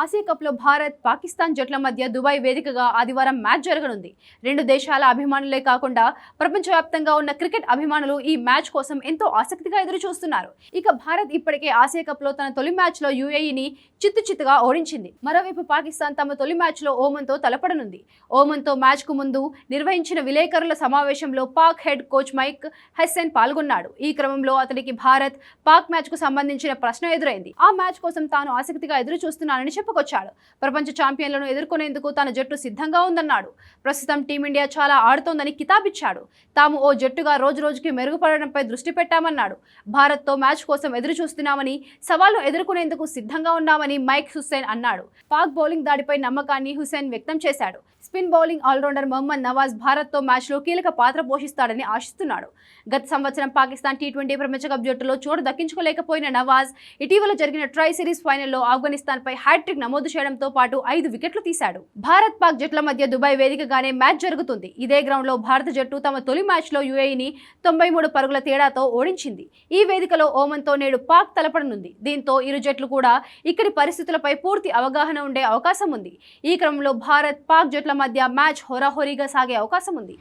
Asia కప్లో భారత్ పాకిస్తాన్ జట్ల మధ్య దుబాయ్ వేదికగా ఆదివారం మ్యాచ్ జరగనుంది. రెండు దేశాల అభిమానులే కాకుండా ప్రపంచవ్యాప్తంగా ఉన్న క్రికెట్ అభిమానులు ఈ మ్యాచ్ కోసం ఎంతో ఆసక్తిగా ఎదురు చూస్తున్నారు ఇక భారత్ ఇప్పటికే ఆసియా కప్లో తన తొలి మ్యాచ్లో యూఏఈని చిత్తు చిత్తుగా ఓడించింది. మరోవైపు పాకిస్తాన్ తమ తొలి మ్యాచ్లో ఓమన్తో తలపడనుంది. ఓమన్తో మ్యాచ్కు ముందు నిర్వహించిన విలేకరుల సమావేశంలో Pak head coach Mike Hesson పాల్గొన్నాడు. ఈ క్రమంలో అతనికి భారత్ పాక్ మ్యాచ్కు సంబంధించిన ప్రశ్న ఎదురైంది. ఆ మ్యాచ్ కోసం తాను ఆసక్తిగా ఎదురు చూస్తున్నానని చెప్పుకొచ్చాడు ప్రపంచ ఛాంపియన్లను ఎదుర్కొనేందుకు తన జట్టు సిద్ధంగా ఉందన్నాడు. ప్రస్తుతం టీమిండియా చాలా ఆడుతోందని కితాబిచ్చాడు. తాము ఓ జట్టుగా రోజు రోజుకి మెరుగుపడడంపై దృష్టి పెట్టామన్నాడు. భారత్తో మ్యాచ్ కోసం ఎదురు చూస్తున్నామని సవాళ్ళు ఎదుర్కొనేందుకు సిద్ధంగా ఉన్నామని మైక్ హుస్సేన్ అన్నాడు. పాక్ బౌలింగ్ దాడిపై నమ్మకాన్ని హుస్సేన్ వ్యక్తం చేశాడు. Spin bowling allrounder Mohammad Nawaz భారత్తో మ్యాచ్లో కీలక పాత్ర పోషిస్తాడని ఆశిస్తున్నాడు. గత సంవత్సరం పాకిస్తాన్ టీ ట్వంటీ ప్రపంచ కప్ జట్టులో చోటు దక్కించుకోలేకపోయిన నవాజ్ ఇటీవల జరిగిన ట్రై సిరీస్ ఫైనల్లో ఆఫ్ఘనిస్తాన్పై హ్యాట్రిక్ నమోదు చేయడంతో పాటు ఐదు వికెట్లు తీశాడు. భారత్ పాక్ జట్ల మధ్య దుబాయ్ వేదికగానే మ్యాచ్ జరుగుతుంది. ఇదే గ్రౌండ్లో భారత జట్టు తమ తొలి మ్యాచ్లో యుఏఈని తొంభై మూడు పరుగుల తేడాతో ఓడించింది. ఈ వేదికలో ఓమన్తో నేడు పాక్ తలపడనుంది. దీంతో ఇరు జట్లు కూడా ఇక్కడి పరిస్థితులపై పూర్తి అవగాహన ఉండే అవకాశం ఉంది. ఈ క్రమంలో భారత్ పాక్ జట్ల మధ్య మ్యాచ్ హోరాహోరీగా సాగే అవకాశం ఉంది.